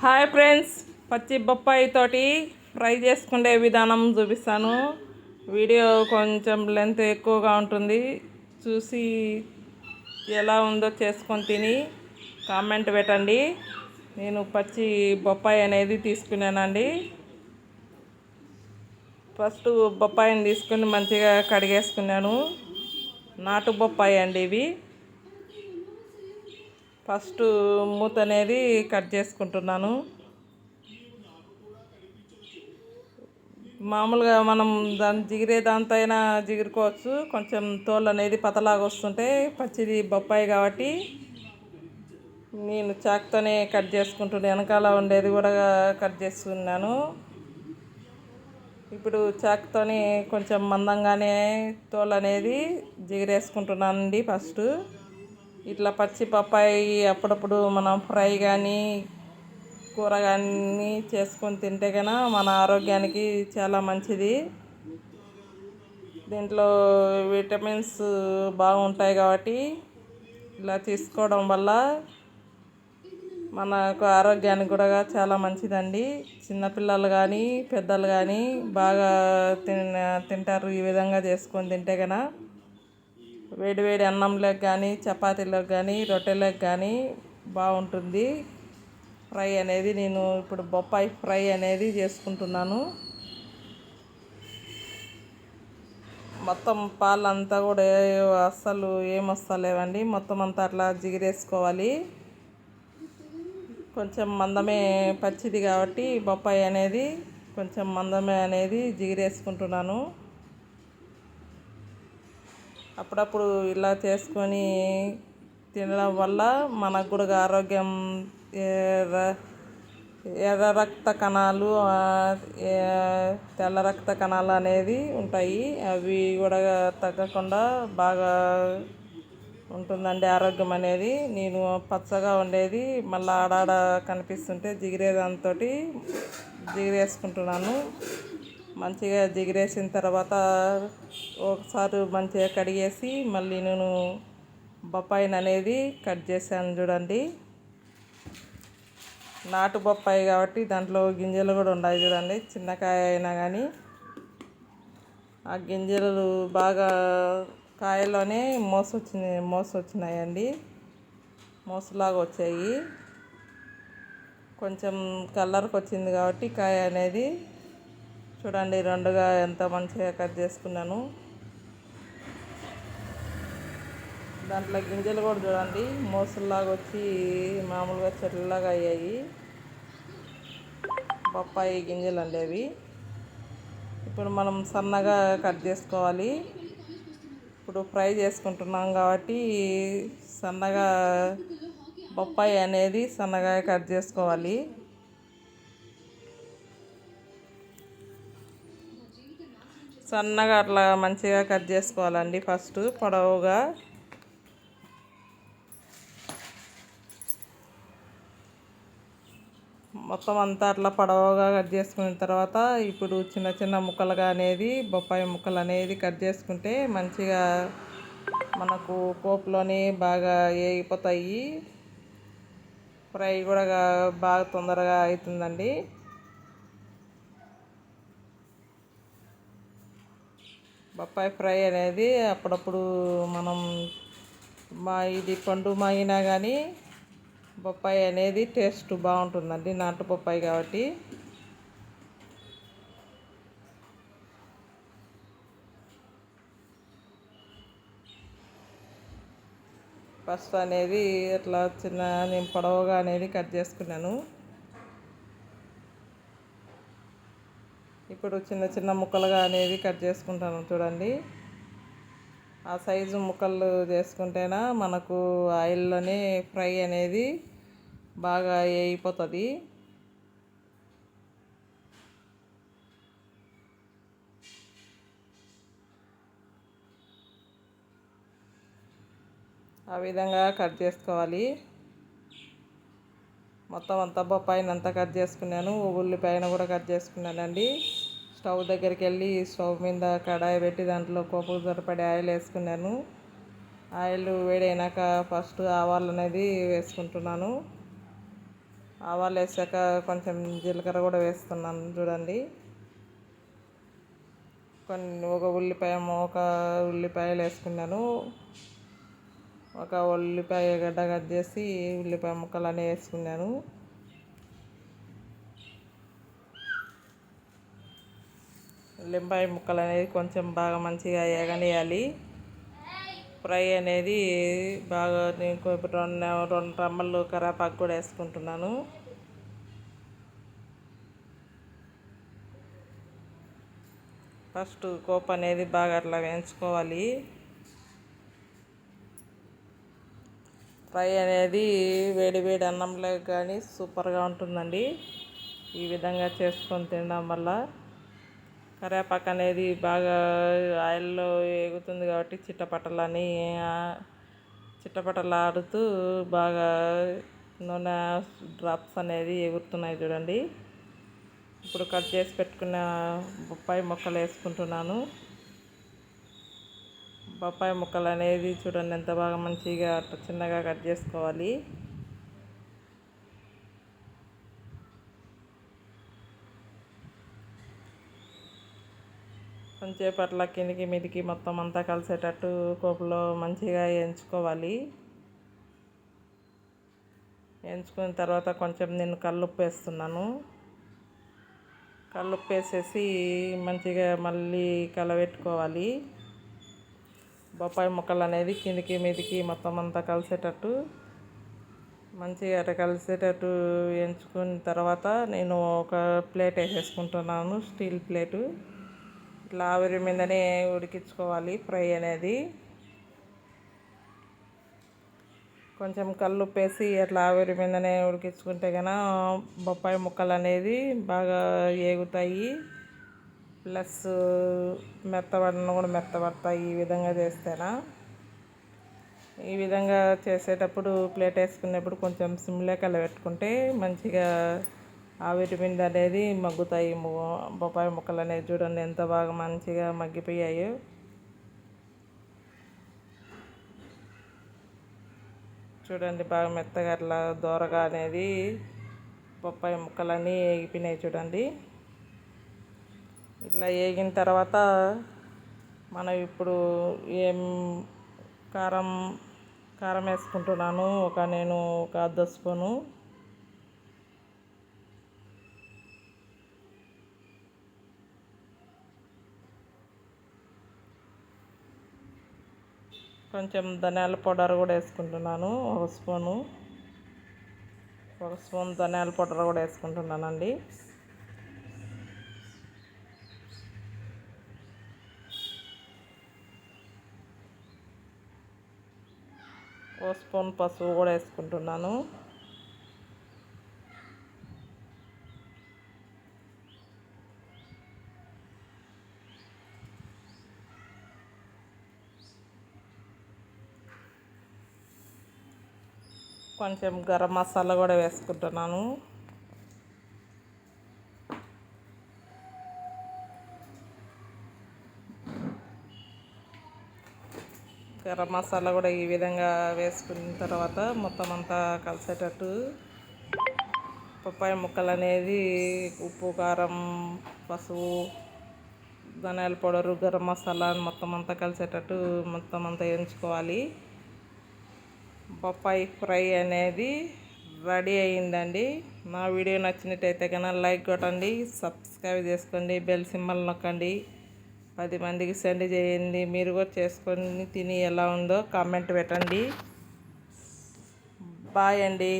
Hi friends పచ్చి బొప్పాయి తోటి ఫ్రై చేసుకునే విధానం చూపిస్తాను. వీడియో కొంచెం లెంత్ ఎక్కువగా ఉంటుంది. చూసి ఎలా ఉందో చేసుకొని తిని కామెంట్ పెట్టండి. నేను పచ్చి బొప్పాయి అనేది తీసుకున్నానండి. ఫస్ట్ బొప్పాయిని తీసుకుని మంచిగా కడిగేసుకున్నాను. నాటు బొప్పాయి అండి ఇవి. ఫస్ట్ మూత అనేది కట్ చేసుకుంటున్నాను. మామూలుగా మనం దాని జిగిరే దాంతో జిగురుకోవచ్చు. కొంచెం తోలు అనేది పతలాగా వస్తుంటే పచ్చిది బొప్పాయి కాబట్టి నేను చాక్తోనే కట్ చేసుకుంటున్నాను వెనకాల ఉండేది కూడా కట్ చేసుకున్నాను. ఇప్పుడు చాక్తోని కొంచెం మందంగానే తోలు అనేది జిగిరేసుకుంటున్నానండి ఫస్ట్. ఇట్లా పచ్చి పప్పాయి అప్పుడప్పుడు మనం ఫ్రై కానీ కూర కానీ చేసుకొని తింటే కన్నా మన ఆరోగ్యానికి చాలా మంచిది. దీంట్లో విటమిన్స్ బాగుంటాయి కాబట్టి ఇలా తీసుకోవడం వల్ల మనకు ఆరోగ్యానికి కూడా చాలా మంచిదండి. చిన్నపిల్లలు కానీ పెద్దలు కానీ బాగా తిన తింటారు ఈ విధంగా చేసుకొని తింటే కన్నా వేడి వేడి అన్నంలోకి కానీ చపాతీలోకి కానీ రొట్టెలకు కానీ బాగుంటుంది. ఫ్రై అనేది నేను ఇప్పుడు బొప్పాయి ఫ్రై అనేది చేసుకుంటున్నాను. మొత్తం పాలంతా కూడా అస్సలు ఏం వస్తలేవండి మొత్తం అంతా అట్లా జిగిరేసుకోవాలి. కొంచెం మందమే పచ్చిది కాబట్టి బొప్పాయి అనేది కొంచెం మందమే అనేది జిగిరేసుకుంటున్నాను. అప్పుడప్పుడు ఇలా చేసుకొని తినడం వల్ల మనకు కూడా ఆరోగ్యం ఎర్ర ఎర్ర రక్త కణాలు తెల్ల రక్త కణాలు అనేది ఉంటాయి. అవి కూడా తగ్గకుండా బాగా ఉంటుందండి ఆరోగ్యం అనేది. నేను పచ్చగా ఉండేది మళ్ళీ ఆడాడ కనిపిస్తుంటే జిగిరే దాంతో జిగిరేసుకుంటున్నాను. మంచిగా జిగిరేసిన తర్వాత ఒకసారి మంచిగా కడిగేసి మళ్ళీ నేను బొప్పాయిని అనేది కట్ చేశాను చూడండి. నాటు బొప్పాయి కాబట్టి దాంట్లో గింజలు కూడా ఉన్నాయి చూడండి. చిన్నకాయ అయినా కానీ ఆ గింజలు బాగా కాయలోనే మోసొచ్చిన మోసొచ్చినాయండి మోసలాగా వచ్చాయి. కొంచెం కలర్కి వచ్చింది కాబట్టి కాయ అనేది చూడండి రెండుగా ఎంత మంచిగా కట్ చేసుకున్నాను. దాంట్లో గింజలు కూడా చూడండి మోసల్లాగా వచ్చి మామూలుగా చెట్లలాగా అయ్యాయి. బొప్పాయి గింజలు అండి అవి. ఇప్పుడు మనం సన్నగా కట్ చేసుకోవాలి. ఇప్పుడు ఫ్రై చేసుకుంటున్నాం కాబట్టి సన్నగా బొప్పాయి అనేది సన్నగా కట్ చేసుకోవాలి. సన్నగా అట్లా మంచిగా కట్ చేసుకోవాలండి ఫస్ట్ పొడవుగా. మొత్తం అంతా అట్లా పొడవుగా కట్ చేసుకున్న తర్వాత ఇప్పుడు చిన్న చిన్న ముక్కలుగా అనేది బొప్పాయి ముక్కలు అనేది కట్ చేసుకుంటే మంచిగా మనకు పోపులోనే బాగా వేగిపోతాయి ఫ్రై కూడా బాగా తొందరగా అవుతుందండి. బొప్పాయి ఫ్రై అనేది అప్పుడప్పుడు మనం మా ఇది పండు మాగినా కానీ బొప్పాయి అనేది టేస్ట్ బాగుంటుందండి నాటు బొప్పాయి కాబట్టి. ఫస్ట్ అనేది అట్లా చిన్న నేను పొడవుగా అనేది కట్ చేసుకున్నాను. ఇప్పుడు చిన్న చిన్న ముక్కలుగా అనేది కట్ చేసుకుంటాను చూడండి. ఆ సైజు ముక్కలు చేసుకుంటేనా మనకు ఆయిల్లోనే ఫ్రై అనేది బాగా అయిపోతుంది. ఆ విధంగా కట్ చేసుకోవాలి. మొత్తం అంతా బొప్పాయినంతా కట్ చేసుకున్నాను. ఉల్లిపాయను కూడా కట్ చేసుకున్నానండి. స్టవ్ దగ్గరికి వెళ్ళి స్టవ్ మీద కడాయి పెట్టి దాంట్లో కోపు సరిపడే ఆయిల్ వేసుకున్నాను. ఆయిల్ వేడైనాక ఫస్ట్ ఆవాలు అనేది వేసుకుంటున్నాను. ఆవాలు వేసాక కొంచెం జీలకర్ర కూడా వేస్తున్నాను చూడండి. కొన్ని ఒక ఉల్లిపాయ ఒక ఉల్లిపాయలు వేసుకున్నాను. ఒక ఉల్లిపాయ గడ్డ కట్ చేసి ఉల్లిపాయ ముక్కలు అనేవి వేసుకున్నాను. ఉల్లిపాయ ముక్కలు అనేది కొంచెం బాగా మంచిగా ఎగనేయాలి. ఫ్రై అనేది బాగా నేను రెండు రెండు రమ్మలు కరాపాకు కూడా వేసుకుంటున్నాను. ఫస్ట్ కోప అనేది బాగా అట్లా వేయించుకోవాలి. ఫ్రై అనేది వేడి వేడి అన్నంలో కానీ సూపర్గా ఉంటుందండి. ఈ విధంగా చేసుకొని తినడం వల్ల కరివేపాకు అనేది బాగా ఆయిల్లో ఎగుతుంది కాబట్టి చిట్టపట్టలని చిట్టపట్టలు ఆడుతూ బాగా నూనె డ్రాప్స్ అనేది ఎగురుతున్నాయి చూడండి. ఇప్పుడు కట్ చేసి పెట్టుకున్న బొప్పాయి ముక్కలు వేసుకుంటున్నాను. బొప్పాయి ముక్కలు అనేది చూడండి ఎంత బాగా మంచిగా చిన్నగా కట్ చేసుకోవాలి. కొంచెంసేపు అట్లా కిందికి మీదికి మొత్తం అంతా కలిసేటట్టు కోపులో మంచిగా వేయించుకోవాలి ఎంచుకున్న తర్వాత కొంచెం నేను కల్లుప్పు వేస్తున్నాను కల్లుప్పు వేసేసి మంచిగా మళ్ళీ కలబెట్టుకోవాలి బొప్పాయి ముక్కలు అనేది కిందికి మీదికి మొత్తం అంతా కలిసేటట్టు మంచిగా అట్లా కలిసేటట్టు వేయించుకున్న తర్వాత నేను ఒక ప్లేట్ వేసేసుకుంటున్నాను స్టీల్ ప్లేటు. ఇట్లా ఆవిరి మీదనే ఉడికించుకోవాలి ఫ్రై అనేది. కొంచెం కళ్ళు ఉప్పేసి అట్లా ఆవిరి మీదనే ఉడికించుకుంటే కనుక బొప్పాయి ముక్కలు అనేది బాగా ఏగుతాయి. ప్లస్ మెత్తబడిన కూడా మెత్తబడతాయి ఈ విధంగా చేస్తేనా. ఈ విధంగా చేసేటప్పుడు ప్లేట్ వేసుకునేప్పుడు కొంచెం సిమ్లే పెట్టుకుంటే మంచిగా ఆ విటమిన్ అనేది మగ్గుతాయి. బొప్పాయి ముక్కలు అనేది చూడండి ఎంత బాగా మంచిగా మగ్గిపోయాయో. చూడండి బాగా మెత్తగా అట్లా దూరగా అనేది బొప్పాయి ముక్కలన్నీ ఏగిపోయినాయి చూడండి. ఇట్లా ఏగిన తర్వాత మనం ఇప్పుడు ఏం కారం కారం వేసుకుంటున్నాను. ఒక నేను ఒక అర్ధ స్పూను. కొంచెం ధనియాల పౌడర్ కూడా వేసుకుంటున్నాను ఒక స్పూను. ఒక స్పూన్ ధనియాల పౌడర్ కూడా వేసుకుంటున్నానండి. ఓ స్పూన్ పసుపు కూడా వేసుకుంటున్నాను. కొంచెం గరం మసాలా కూడా వేసుకుంటున్నాను. గరం మసాలా కూడా ఈ విధంగా వేసుకున్న తర్వాత మొత్తం అంతా కలిసేటట్టు పప్పాయ ముక్కలు అనేది ఉప్పు కారం పసుపు ధనియాల పౌడరు గరం మసాలా మొత్తం అంతా కలిసేటట్టు మొత్తం అంతా ఎంచుకోవాలి. బొప్పాయి ఫ్రై అనేది రెడీ అయ్యిందండి. నా వీడియో నచ్చినట్టయితే కన్నా లైక్ కొట్టండి సబ్స్క్రైబ్ చేసుకోండి బెల్ సింబల్ నొక్కండి. పది మందికి సెండ్ చేయండి. మీరు కూడా చేసుకొని తిని ఎలా ఉందో కామెంట్ పెట్టండి. బాయ్ అండి.